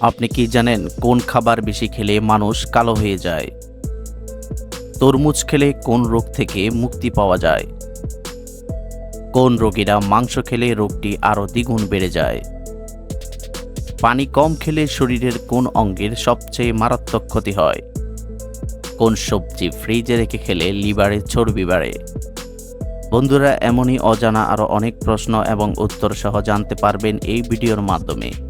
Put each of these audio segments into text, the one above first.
আপনি কি জানেন কোন খাবার বেশি খেলে মানুষ কালো হয়ে যায়? তরমুজ খেলে কোন রোগ থেকে মুক্তি পাওয়া যায়? কোন রোগীরা মাংস খেলে রোগটি আরও দ্বিগুণ বেড়ে যায়? পানি কম খেলে শরীরের কোন অঙ্গের সবচেয়ে মারাত্মক ক্ষতি হয়? কোন সবজি ফ্রিজে রেখে খেলে লিভারে চর্বি বাড়ে? বন্ধুরা, এমনই অজানা আরও অনেক প্রশ্ন এবং উত্তর সহ জানতে পারবেন এই ভিডিওর মাধ্যমে।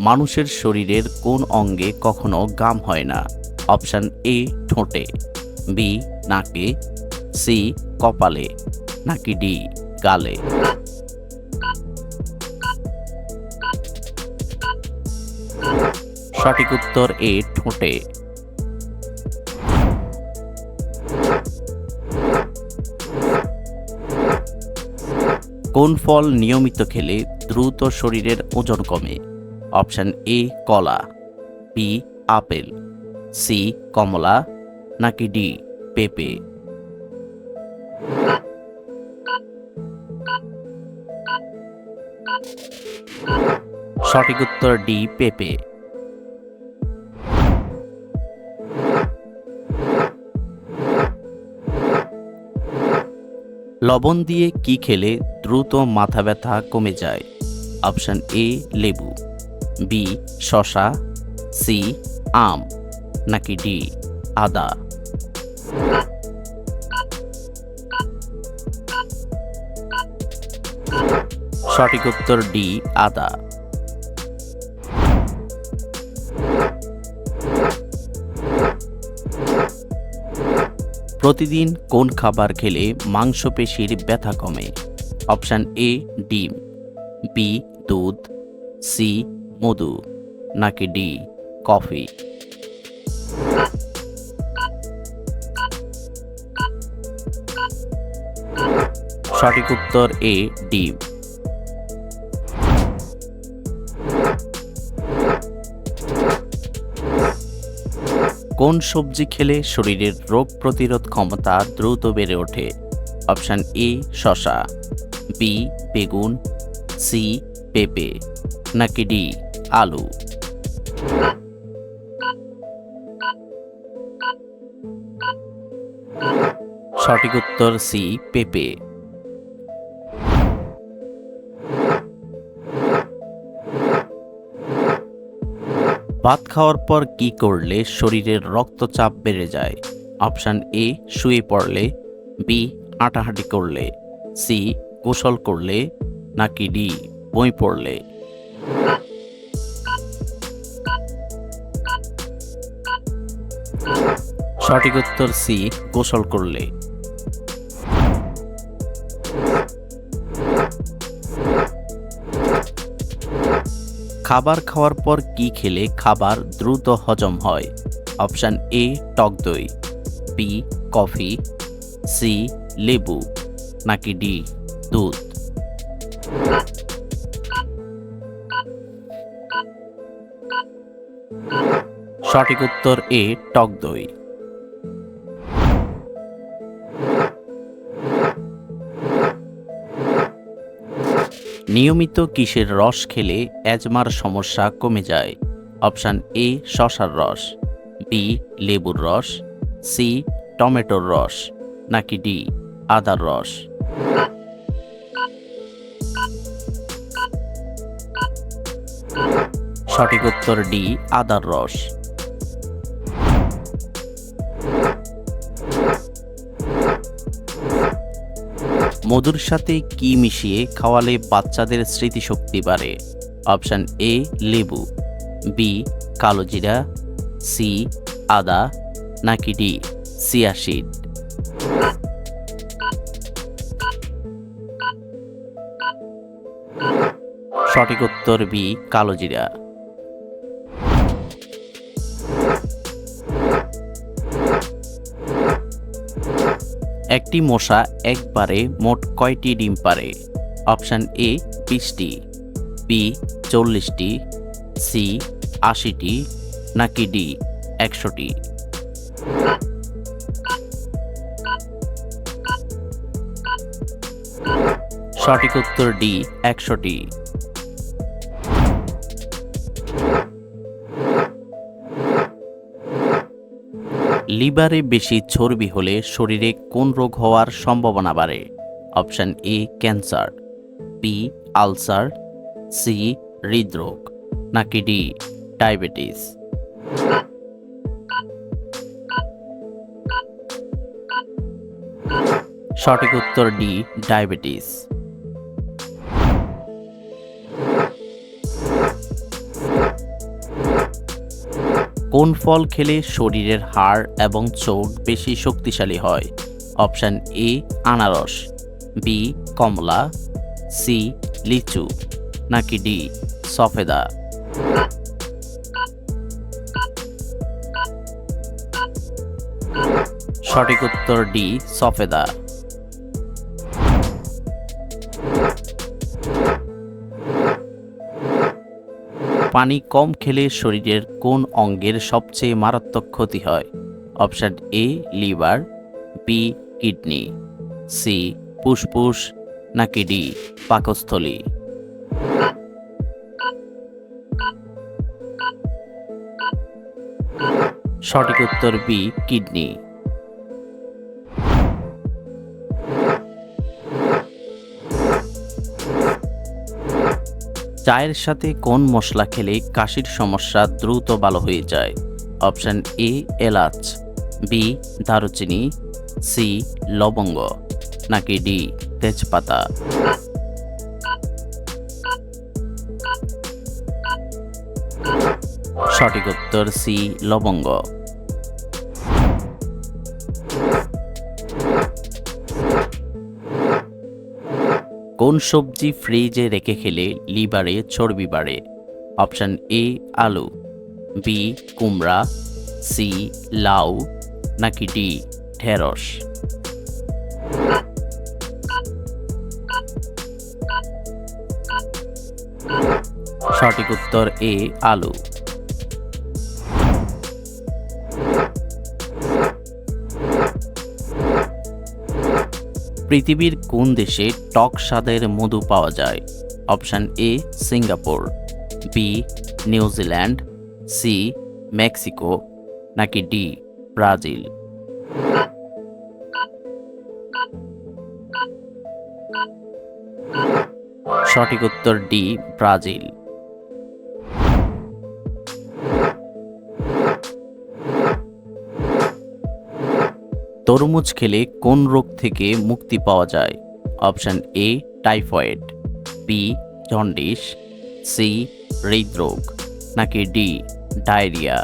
মানুষের শরীরের কোন অঙ্গে কখনো গাম হয় না। অপশান এ, ঠোঁটে। বি, নাকে। সি, কপালে। নাকি ডি, গালে। সঠিক উত্তর এ, ঠোঁটে। কোন ফল নিয়মিত খেলে দ্রুত শরীরের ওজন কমে? অপশান এ, কলা, বি, আপেল, সি, কমলা, নাকি ডি, পেঁপে। সঠিক উত্তর ডি, পেঁপে। লবণ দিয়ে কি খেলে দ্রুত মাথা ব্যথা কমে যায়? অপশান এ, লেবু। বি, শশা, সি, আম, নাকি ডি, আদা? সঠিক উত্তর ডি, আদা। প্রতিদিন কোন খাবার খেলে মাংসপেশির ব্যথা কমে? অপশান এ, ডিম, বি, দুধ, সি মধু, নাকি ডি, কফি? সঠিক উত্তর এ ডিম কোন সবজি খেলে শরীরের রোগ প্রতিরোধ ক্ষমতা দ্রুত বেড়ে ওঠে? অপশান এ শশা বি, বেগুন, সি, পেঁপে, নাকি ডি আলু। সঠিক উত্তর সি, পেঁপে। ভাত খাওয়ার পর কি করলে শরীরের রক্তচাপ বেড়ে যায়? অপশান এ, শুয়ে পড়লে। বি, হাঁটাহাঁটি করলে। সি, গোসল করলে। নাকি ডি, বই পড়লে। সঠিক উত্তর সি, গোসল করলে। খাবার খাওয়ার পর কি খেলে খাবার দ্রুত হজম হয়? অপশান এ, টক দই, বি, কফি, সি, লেবু, নাকি ডি, দুধ। সঠিক উত্তর এ, টক দই। নিয়মিত কিসের রস খেলে অ্যাজমার সমস্যা কমে যায়। অপশান এ, শশার রস, বি, লেবুর রস, সি, টমেটোর রস, নাকি ডি, আদার রস। সঠিক উত্তর ডি, আদার রস। মধুর সাথে কি মিশিয়ে খাওয়ালে বাচ্চাদের স্মৃতিশক্তি বাড়ে? অপশান এ, লেবু। বি, কালো জিরা। সি, আদা। নাকি ডি সিয়াশিড সঠিক উত্তর বি, কালো একটি মশা একবারে মোট কয়টি ডিম পারে অপশান এ, বিশটি, বি, চল্লিশটি, সি, আশিটি, নাকি ডি, একশোটি? সঠিক উত্তর ডি, একশোটি। লিভারে বেশি চর্বি হলে শরীরে কোন রোগ হওয়ার সম্ভাবনা বাড়ে? Option A, cancer B ulcer C হৃদরোগ, নাকি ডি, ডায়াবেটিস? সঠিক উত্তর ডি, ডায়াবেটিস। কোন ফল খেলে শরীরের হাড় এবং চোখ বেশি শক্তিশালী হয়? অপশান এ, আনারস, বি, কমলা, সি, লিচু, নাকি ডি, সফেদা? সঠিক উত্তর ডি, সফেদা। পানি কম খেলে শরীরের কোন অঙ্গের সবচেয়ে মারাত্মক ক্ষতি হয়? Option A, liver, B, kidney, C, ফুসফুস, নাকি ডি, পাকস্থলী। সঠিক উত্তর বি, কিডনি। চায়ের সাথে কোন মশলা খেলে কাশির সমস্যা দ্রুত ভালো হয়ে যায়? অপশান এ, এলাচ, বি, দারুচিনি, সি, লবঙ্গ, নাকি ডি, তেজপাতা? সঠিক উত্তর সি, লবঙ্গ। কোন সবজি ফ্রিজে রেখে খেলে লিভারে চর্বি বাড়ে। অপশান এ, আলু, বি, কুমড়া, সি, লাউ, নাকি ডি, ঢেঁড়স। সঠিক উত্তর এ, আলু। পৃথিবীর কোন দেশে টক স্বাদের মধু পাওয়া যায়? Option A, Singapore, B, New Zealand, C, Mexico, নাকি ডি, ব্রাজিল? সঠিক উত্তর ডি, ব্রাজিল। তরমুজ খেলে কোন রোগ থেকে মুক্তি পাওয়া যায়? Option A typhoid B jaundice C হৃদরোগ, নাকি ডি ডায়রিয়া?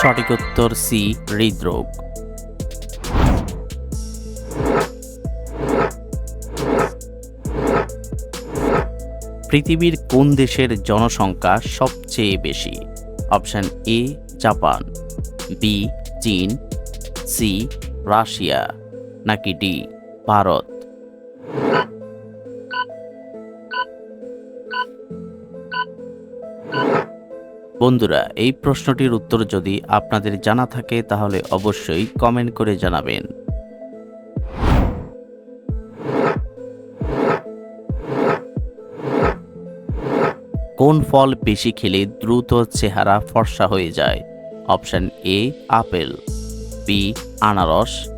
সঠিক উত্তর সি হৃদরোগ। পৃথিবীর কোন দেশের জনসংখ্যা সবচেয়ে বেশি? অপশান এ, জাপান, বি, চীন, সি, রাশিয়া, নাকি ডি, ভারত? বন্ধুরা, এই প্রশ্নটির উত্তর যদি আপনাদের জানা থাকে, তাহলে অবশ্যই কমেন্ট করে জানাবেন। কোন ফল বেশি খেলে দ্রুত চেহারা ফর্সা হয়ে যায়? অপশান এ, আপেল, বি, আনারস,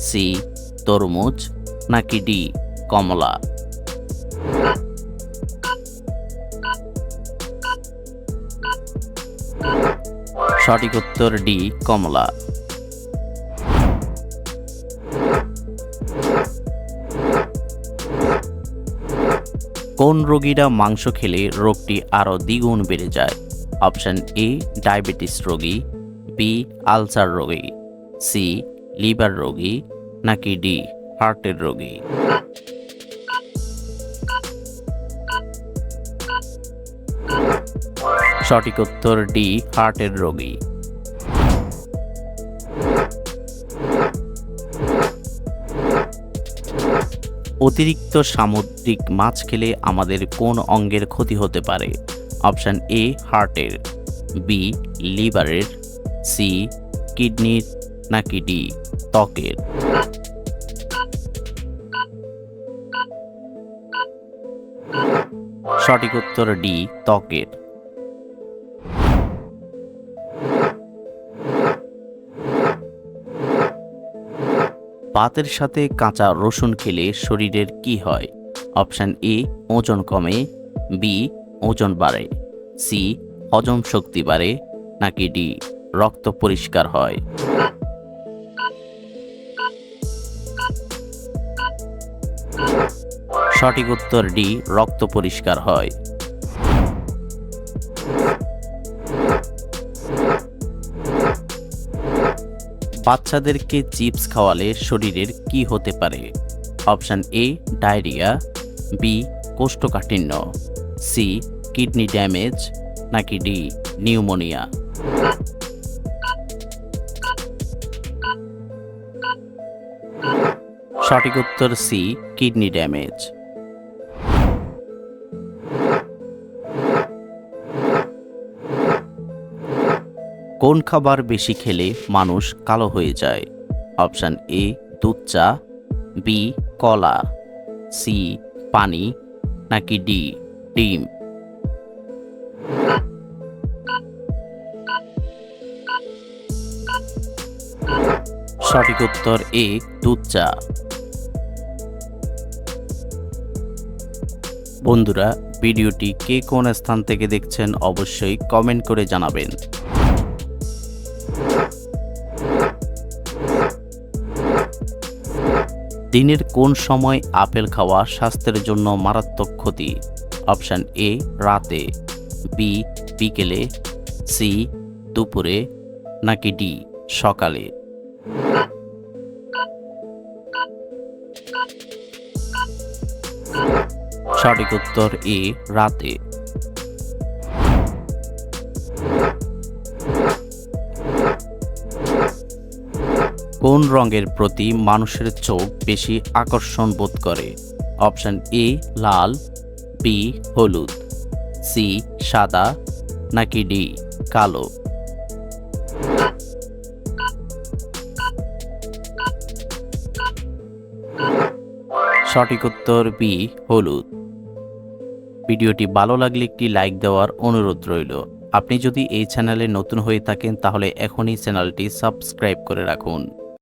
সি, তরমুজ, নাকি ডি, কমলা? সঠিক উত্তর ডি, কমলা। কোন রোগীরা মাংস খেলে রোগটি আরও দ্বিগুণ বেড়ে যায়? অপশান এ, ডায়াবেটিস রোগী, বি, আলসার রোগী, সি, লিভার রোগী, নাকি ডি, হার্টের রোগী? সঠিক উত্তর ডি, হার্টের রোগী। অতিরিক্ত সামুদ্রিক মাছ খেলে আমাদের কোন অঙ্গের ক্ষতি হতে পারে? অপশান এ, হার্টের, বি, লিভারের, সি, কিডনির, নাকি ডি, ত্বকের? সঠিক উত্তর ডি, ত্বকের। ভাতের সাথে কাঁচা রসুন খেলে শরীরের কি হয়? অপশান এ, ওজন কমে। বি, ওজন বাড়ে। সি, হজম শক্তি বাড়ে, নাকি ডি, রক্ত পরিষ্কার হয়। সঠিক উত্তর ডি, রক্ত পরিষ্কার হয়। বাচ্চাদেরকে চিপস খাওয়ালে শরীরের কি হতে পারে? অপশান এ, ডায়রিয়া, বি, কোষ্ঠকাঠিন্য, সি, কিডনি ড্যামেজ, নাকি ডি, নিউমোনিয়া। সঠিক উত্তর সি, কিডনি ড্যামেজ। কোন খাবার বেশি খেলে মানুষ কালো হয়ে যায়। অপশান এ, দুধ চা। বি কলা। সি পানি। নাকি ডি ডিম। সঠিক উত্তর এ, দুধ চা। বন্ধুরা, ভিডিওটি কে কোন স্থান থেকে দেখছেন অবশ্যই কমেন্ট করে জানাবেন। দিনের কোন সময় আপেল খাওয়া স্বাস্থ্যের জন্য মারাত্মক ক্ষতি? অপশান এ, রাতে, বি, বিকেলে, সি, দুপুরে, নাকি ডি, সকালে? সঠিক উত্তর এ, রাতে। কোন রঙের প্রতি মানুষের চোখ বেশি আকর্ষণ বোধ করে? অপশন এ, লাল বি হলুদ সি সাদা, নাকি ডি কালো? সঠিক উত্তর বি হলুদ। ভিডিওটি ভালো লাগলে একটি লাইক দেওয়ার অনুরোধ রইল। আপনি যদি এই চ্যানেলে নতুন হয়ে থাকেন, তাহলে এখনই চ্যানেলটি সাবস্ক্রাইব করে রাখুন।